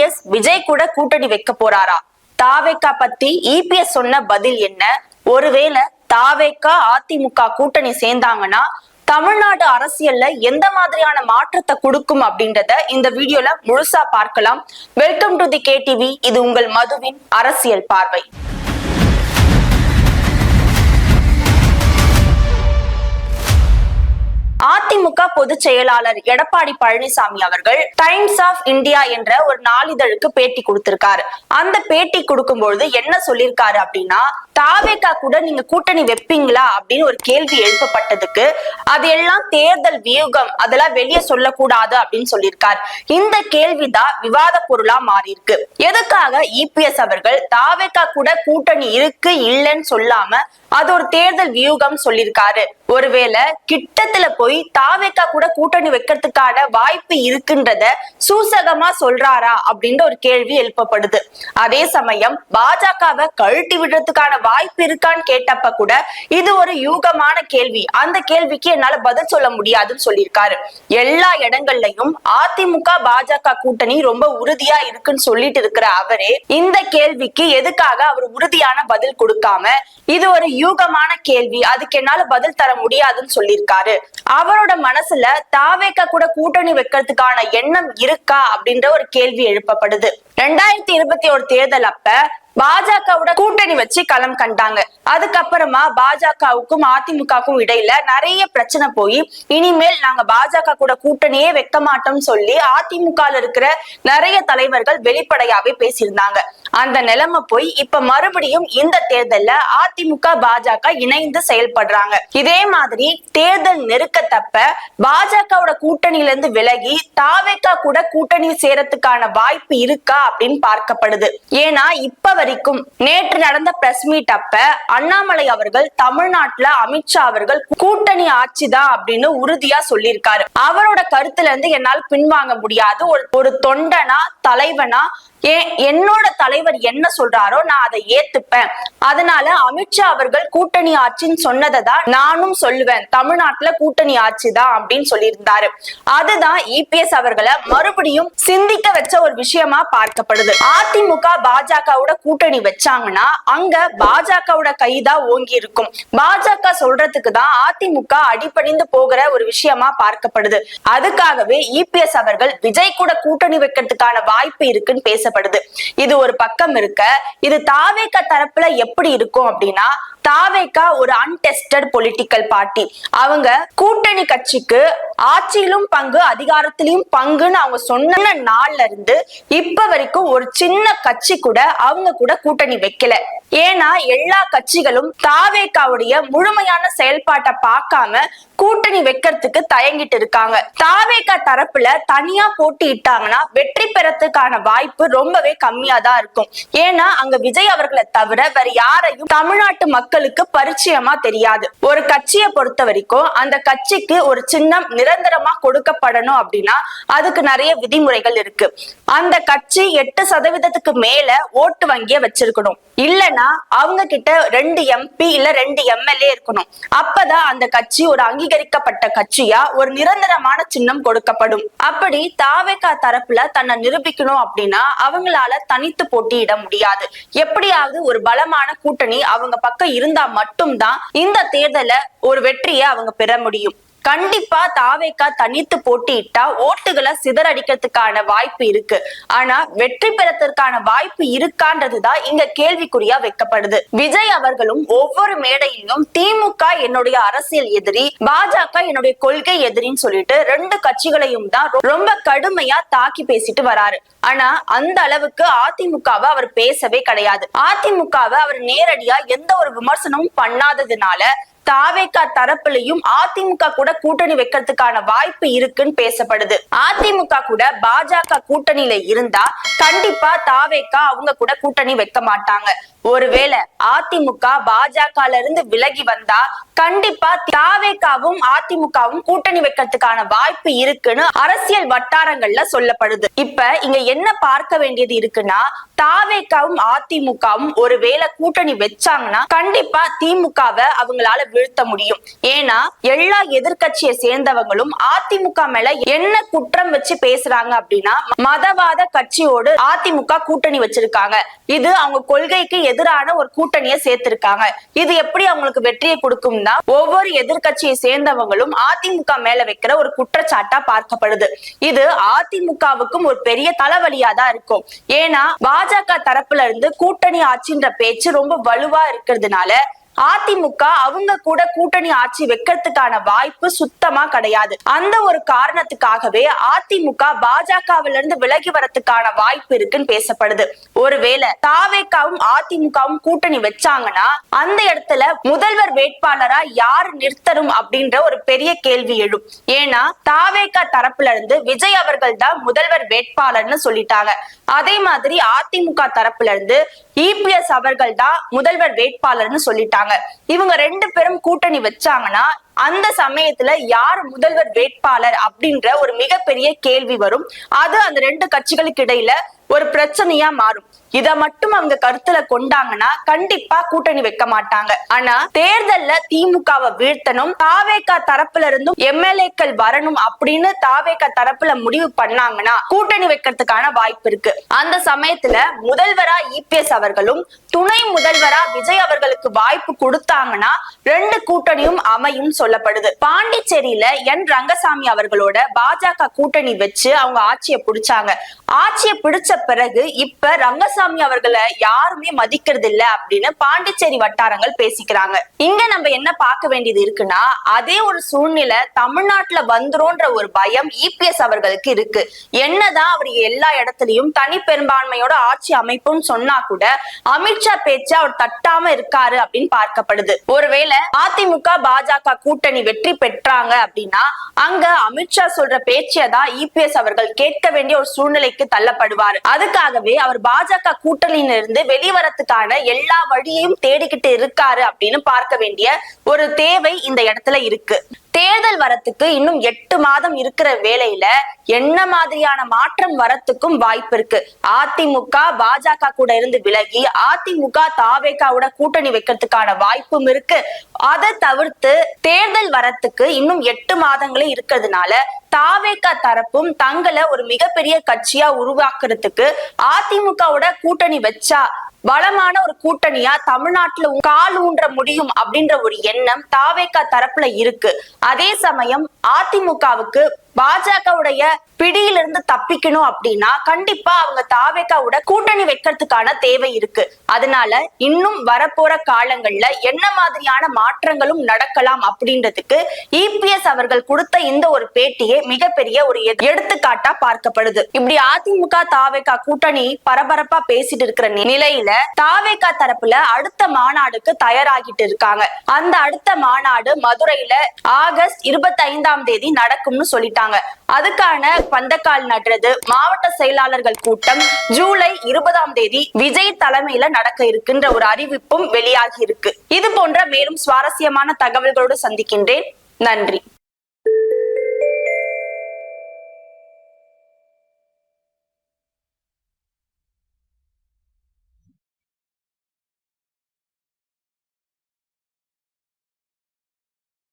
EPS Vijay கூட கூட்டணி வைக்க போறாரா? தாவேக்கா பத்தி இபிஎஸ் சொன்ன பதில் என்ன? ஒருவேளை தாவேக்கா அதிமுக கூட்டணி சேர்ந்தாங்கன்னா தமிழ்நாடு அரசியல்ல எந்த மாதிரியான மாற்றத்தை கொடுக்கும் அப்படின்றத இந்த வீடியோல முழுசா பார்க்கலாம். வெல்கம் டு தி கேடிவி இது உங்கள் மதுவின் அரசியல் பார்வை. அதிமுக பொதுச் செயலாளர் எடப்பாடி பழனிசாமி அவர்கள் டைம்ஸ் ஆஃப் இந்தியா என்ற ஒரு நாளிதழுக்கு பேட்டி கொடுத்திருக்காரு. அந்த பேட்டி கொடுக்கும்பொழுது என்ன சொல்லியிருக்காரு அப்படின்னா தாவேகா கூட நீங்க கூட்டணி வைப்பீங்களா அப்படின்னு ஒரு கேள்வி எழுப்பப்பட்டதுக்கு அது எல்லாம் தேர்தல் வியூகம் அதெல்லாம் வெளியே சொல்லக்கூடாது அப்படின்னு சொல்லியிருக்கார். இந்த கேள்விதான் விவாத பொருளா மாறி இருக்கு எதுக்காக இபிஎஸ் அவர்கள் தாவேகா கூட கூட்டணி இருக்கு இல்லைன்னு சொல்லாம அது ஒரு தேர்தல் வியூகம் சொல்லியிருக்காரு. ஒருவேளை கிட்டத்துல போய் தாவேக்கா கூட கூட்டணி வைக்கிறதுக்கான வாய்ப்பு இருக்குன்றத சூசகமா சொல்றாரா அப்படின்ற ஒரு கேள்வி எழுப்பப்படுது. அதே சமயம் பாஜகவை கழட்டி விடுறதுக்கான வாய்ப்பு இருக்கான்னு கேட்டப்ப கூட இது ஒரு யூகமான கேள்வி. அந்த கேள்விக்கு என்னால பதில் சொல்ல முடியாதுன்னு சொல்லியிருக்காரு. எல்லா இடங்கள்லயும் அதிமுக பாஜக கூட்டணி ரொம்ப உறுதியா இருக்குன்னு சொல்லிட்டு இருக்கிற அவரே இந்த கேள்விக்கு எதுக்காக அவர் உறுதியான பதில் கொடுக்காம இது ஒரு யூகமான கேள்வி. அதுக்கு என்னால பதில் தர முடியாதுன்னு சொல்லியிருக்காரு. அவரோட மனசுல தாவேக்க கூட கூட்டணி வைக்கிறதுக்கான எண்ணம் இருக்கா அப்படின்ற ஒரு கேள்வி எழுப்பப்படுது. ரெண்டாயிரத்தி இருபத்தி ஒரு தேர்தல் அப்ப பாஜகவோட கூட்டணி வச்சு களம் கண்டாங்க. அதுக்கப்புறமா பாஜகவுக்கும் அதிமுகவுக்கும் இடையில நிறைய பிரச்சனை போய் இனிமேல் நாங்க பாஜக கூட கூட்டணியே வைக்க மாட்டோம்னு சொல்லி அதிமுக இருக்கிற நிறைய தலைவர்கள் வெளிப்படையாவே பேசியிருந்தாங்க. அந்த நிலைமை போய் இப்ப மறுபடியும் இந்த தேர்தல்ல அதிமுக பாஜக இணைந்து செயல்படுறாங்க. இதே மாதிரி தேர்தல் நெருக்கத்தப்ப பாஜகவோட கூட்டணியில இருந்து விலகி தாவேக்கா கூட கூட்டணி சேரத்துக்கான வாய்ப்பு இருக்கா அப்படின்னு பார்க்கப்படுது. ஏன்னா இப்ப வரைக்கும் நேற்று நடந்த பிரஸ் மீட் அப்ப அண்ணாமலை அவர்கள் தமிழ்நாட்டுல அமித்ஷா அவர்கள் கூட்டணி ஆட்சிதான் அப்படின்னு உறுதியா சொல்லியிருக்காரு. அவரோட கருத்துல இருந்து என்னால் பின்வாங்க முடியாது. ஒரு ஒரு தொண்டனா தலைவனா ஏன் என்னோட தலைவர் என்ன சொல்றாரோ நான் அதை ஏத்துப்பேன். அதனால அமித்ஷா அவர்கள் கூட்டணி ஆட்சின்னு சொன்னதை தான் நானும் சொல்லுவேன். தமிழ்நாட்டுல கூட்டணி ஆட்சி தான் அப்படின்னு சொல்லியிருந்தாரு. அதுதான் இபிஎஸ் அவர்களை மறுபடியும் சிந்திக்க வச்ச ஒரு விஷயமா பார்க்கப்படுது. அதிமுக பாஜகவோட கூட்டணி வச்சாங்கன்னா அங்க பாஜகவோட கைதான் ஓங்கி இருக்கும். பாஜக சொல்றதுக்கு தான் அதிமுக அடிபணிந்து போகிற ஒரு விஷயமா பார்க்கப்படுது. அதுக்காகவே இபிஎஸ் அவர்கள் விஜய் கூட கூட்டணி வைக்கிறதுக்கான வாய்ப்பு இருக்குன்னு பேசப்படுது. இது ஒரு பக்கம் இருக்க இது தாவேக தரப்புல எப்படி இருக்கும் அப்படின்னா தாவேக்கா ஒரு அன்டெஸ்டட் பொலிட்டிக்கல் பார்ட்டி அவங்க கூட்டணி கட்சிக்கு ஆட்சியிலும் பங்கு அதிகாரத்திலும் பங்குன்னு அவங்க சொன்ன நாள்ல இருந்து இப்ப வரைக்கும் ஒரு சின்ன கட்சி கூட அவங்க கூட கூட்டணி வைக்கல. ஏன்னா எல்லா கட்சிகளும் தாவேக்காவுடைய முழுமையான செயல்பாட்டை பார்க்காம கூட்டணி வைக்கிறதுக்கு தயங்கிட்டு இருக்காங்க. தாவேக்கா தரப்புல தனியா போட்டியிட்டாங்கன்னா வெற்றி பெறத்துக்கான வாய்ப்பு ரொம்பவே கம்மியா தான் இருக்கும். ஏன்னா அங்க விஜய் அவர்களை தவிர வேற யாரையும் தமிழ்நாட்டு மக்களுக்கு பரிச்சயமா தெரியாது. ஒரு கட்சியை பொறுத்த வரைக்கும் அந்த கட்சிக்கு ஒரு சின்னம் நிரந்தரமா கொடுக்கப்படணும் அப்படின்னா அதுக்கு நிறைய விதிமுறைகள் இருக்கு. அந்த கட்சி எட்டு சதவீதத்துக்கு மேல ஓட்டு வங்கி வங்கிய வச்சிருக்கணும். இல்லனா அவங்க கிட்ட ரெண்டு எம்பி இல்ல ரெண்டு எம்எல்ஏ இருக்கணும். அப்பதான் அந்த கட்சி ஒரு அங்கீகரிக்கப்பட்ட கட்சியா ஒரு நிரந்தரமான சின்னம் கொடுக்கப்படும். அப்படி தாவேகா தரப்புல தன்னை நிரூபிக்கணும் அப்படின்னா அவங்களால தனித்து போட்டியிட முடியாது. எப்படியாவது ஒரு பலமான கூட்டணி அவங்க பக்கம் இருந்தா மட்டும்தான் இந்த தேர்தல ஒரு வெற்றியை அவங்க பெற முடியும். கண்டிப்பா தாவேக்கா தனித்து போட்டியிட்டா ஓட்டுகளை சிதறடிக்கிறதுக்கான வாய்ப்பு இருக்கு. ஆனா வெற்றி பெறத்திற்கான வாய்ப்பு இருக்கான்றதுதான் இங்க கேள்விக்குறியா வைக்கப்படுது. விஜய் அவர்களும் ஒவ்வொரு மேடையிலும் திமுக என்னுடைய அரசியல் எதிரி பாஜக என்னுடைய கொள்கை எதிரின்னு சொல்லிட்டு ரெண்டு கட்சிகளையும் தான் ரொம்ப கடுமையா தாக்கி பேசிட்டு வராரு. ஆனா அந்த அளவுக்கு அதிமுகவை அவர் பேசவே கிடையாது. அதிமுகவை அவர் நேரடியா எந்த ஒரு விமர்சனமும் பண்ணாததுனால தாவேக்கா தரப்புலையும் அதிமுக கூட கூட்டணி வைக்கிறதுக்கான வாய்ப்பு இருக்குன்னு பேசப்படுது. அதிமுக கூட பாஜக கூட்டணியில இருந்தா கண்டிப்பா தாவேக்கா அவங்க கூட கூட்டணி வைக்க மாட்டாங்க. ஒருவேளை அதிமுக பாஜகல இருந்து விலகி வந்தா கண்டிப்பா தாவேக்காவும் அதிமுகவும் கூட்டணி வைக்கிறதுக்கான வாய்ப்பு இருக்குன்னு அரசியல் வட்டாரங்கள்ல சொல்லப்படுது. இப்ப இங்க என்ன பார்க்க வேண்டியது இருக்குன்னா தாவேக்காவும் அதிமுகவும் ஒருவேளை கூட்டணி வச்சாங்கன்னா கண்டிப்பா திமுகவை அவங்களால வீழ்த்த முடியும். ஏன்னா எல்லா எதிர்கட்சியை சேர்ந்தவங்களும் அதிமுக மேல என்ன குற்றம் வச்சு பேசுறாங்க அப்படின்னா மதவாத கட்சியோடு அதிமுக கூட்டணி வச்சிருக்காங்க. இது அவங்க கொள்கைக்கு எதிரான ஒரு கூட்டணியை சேர்த்திருக்காங்க. இது எப்படி அவங்களுக்கு வெற்றியை கொடுக்கும்னா ஒவ்வொரு எதிர்கட்சியை சேர்ந்தவங்களும் அதிமுக மேல வைக்கிற ஒரு குற்றச்சாட்டா பார்க்கப்படுது. இது அதிமுகவுக்கும் ஒரு பெரிய தலைவலியா தான் இருக்கும். ஏன்னா பாஜக தரப்புல இருந்து கூட்டணி ஆட்சின்ற பேச்சு ரொம்ப வலுவா இருக்கிறதுனால அதிமுக அவங்க கூட கூட்டணி ஆட்சி வைக்கிறதுக்கான வாய்ப்பு சுத்தமா கிடையாது. அந்த ஒரு காரணத்துக்காகவே அதிமுக பாஜகவில இருந்து விலகி வரதுக்கான வாய்ப்பு இருக்குன்னு பேசப்படுது. ஒருவேளை தாவேக்காவும் அதிமுகவும் கூட்டணி வச்சாங்கன்னா அந்த இடத்துல முதல்வர் வேட்பாளரா யார் நிறுத்தரும் அப்படின்ற ஒரு பெரிய கேள்வி எழும். ஏன்னா தாவேக்கா தரப்புல இருந்து விஜய் அவர்கள் தான் முதல்வர் வேட்பாளர்னு சொல்லிட்டாங்க. அதே மாதிரி அதிமுக தரப்புல இருந்து இபிஎஸ் அவர்கள் தான் முதல்வர் வேட்பாளர்னு சொல்லிட்டாங்க. இவங்க ரெண்டு பேரும் கூட்டணி வச்சாங்கன்னா அந்த சமயத்துல யார் முதல்வர் வேட்பாளர் அப்படின்ற ஒரு மிகப்பெரிய கேள்வி வரும். அது அந்த ரெண்டு கட்சிகளுக்கு இடையில ஒரு பிரச்சனையா மாறும். இத மட்டும் அவங்க கருத்துல கொண்டாங்கன்னா கண்டிப்பா கூட்டணி வைக்க மாட்டாங்க. ஆனா தேர்தல்ல திமுகவை வீழ்த்தணும் தாவேக்கா தரப்புல இருந்தும் எம்எல்ஏக்கள் வரணும் அப்படின்னு தாவேக்கா தரப்புல முடிவு பண்ணாங்கன்னா கூட்டணி வைக்கிறதுக்கான வாய்ப்பு இருக்கு. அந்த சமயத்துல முதல்வரா இபிஎஸ் அவர்களும் துணை முதல்வரா விஜய் அவர்களுக்கு வாய்ப்பு கொடுத்தாங்கன்னா ரெண்டு கூட்டணியும் அமையும் சொல்லப்படுது. பாண்டிச்சேரியில என் ரங்கசாமி அவர்களோட பாஜக கூட்டணி வச்சு அவங்க ஆட்சியை பிடிச்சாங்க. ஆட்சியை பிடிச்ச பிறகு இப்ப ரங்கசாமி அவர்களை யாருமே மதிக்கிறது இல்ல அப்படின்னு பாண்டிச்சேரி வட்டாரங்கள் பேசிக்கிறாங்க. இங்க நம்ம என்ன பார்க்க வேண்டியது இருக்குன்னா அதே ஒரு சூழ்நிலை தமிழ்நாட்டுல வந்துரும்ன்ற ஒரு பயம் இபிஎஸ் அவர்களுக்கு இருக்கு. என்னதான் அவர் எல்லா இடத்துலயும் தனி பெரும்பான்மையோட ஆட்சி அமைப்புன்னு சொன்னா கூட அமித் அமித்ஷா பேச்சு அவர் தட்டாம இருக்காரு அப்படின்னு பார்க்கப்படுது. ஒருவேளை அதிமுக பாஜக கூட்டணி வெற்றி பெற்றாங்க அப்படின்னா அங்க அமித்ஷா சொல்ற பேச்சை தான் இபிஎஸ் அவர்கள் கேட்க வேண்டிய ஒரு சூழ்நிலைக்கு தள்ளப்படுவார். அதுக்காகவே அவர் பாஜக கூட்டணியில இருந்து வெளிவரத்துக்கான எல்லா வழியையும் தேடிக்கிட்டு இருக்காரு அப்படின்னு பார்க்க வேண்டிய ஒரு தேவை இந்த இடத்துல இருக்கு. தேர்தல் வரத்துக்கு இன்னும் எட்டு மாதம் இருக்கிற வேலையில என்ன மாதிரியான மாற்றம் வரத்துக்கும் வாய்ப்பு இருக்கு. அதிமுக பாஜக கூட இருந்து விலகி அதிமுக தாவேகாவோட கூட்டணி வைக்கிறதுக்கான வாய்ப்பும் இருக்கு. அதை தவிர்த்து தேர்தல் வரத்துக்கு இன்னும் எட்டு மாதங்களே இருக்கிறதுனால தாவேகா தரப்பும் தங்களை ஒரு மிகப்பெரிய கட்சியா உருவாக்குறதுக்கு அதிமுகவோட கூட்டணி வச்சா பலமான ஒரு கூட்டணியா தமிழ்நாட்டுல கால் ஊன்ற முடியும் அப்படின்ற ஒரு எண்ணம் தாவேகா தரப்புல இருக்கு. அதே சமயம் அதிமுகவுக்கு பாஜகவுடைய பிடியிலிருந்து தப்பிக்கணும் அப்படின்னா கண்டிப்பா அவங்க தாவேக்காவோட கூட்டணி வைக்கிறதுக்கான தேவை இருக்கு. அதனால இன்னும் வரப்போற காலங்கள்ல என்ன மாதிரியான மாற்றங்களும் நடக்கலாம் அப்படின்றதுக்கு இபிஎஸ் அவர்கள் கொடுத்த இந்த ஒரு பேட்டியே மிகப்பெரிய ஒரு எடுத்துக்காட்டா பார்க்கப்படுது. இப்படி அதிமுக தாவேக்கா கூட்டணி பரபரப்பா பேசிட்டு இருக்கிற நிலையில தாவேக்கா தரப்புல அடுத்த மாநாடுக்கு தயாராகிட்டு இருக்காங்க. அந்த அடுத்த மாநாடு மதுரையில ஆகஸ்ட் இருபத்தி ஐந்தாம் தேதி நடக்கும்னு சொல்லிட்டாங்க. அதுக்கான பந்தக்கால் நடுறது மாவட்ட செயலாளர்கள் கூட்டம் ஜூலை இருபதாம் தேதி விஜய் தலைமையில நடக்க இருக்கின்ற ஒரு அறிவிப்பும் வெளியாகி இருக்கு. இது போன்ற மேலும் சுவாரஸ்யமான தகவல்களோடு சந்திக்கின்றேன். நன்றி.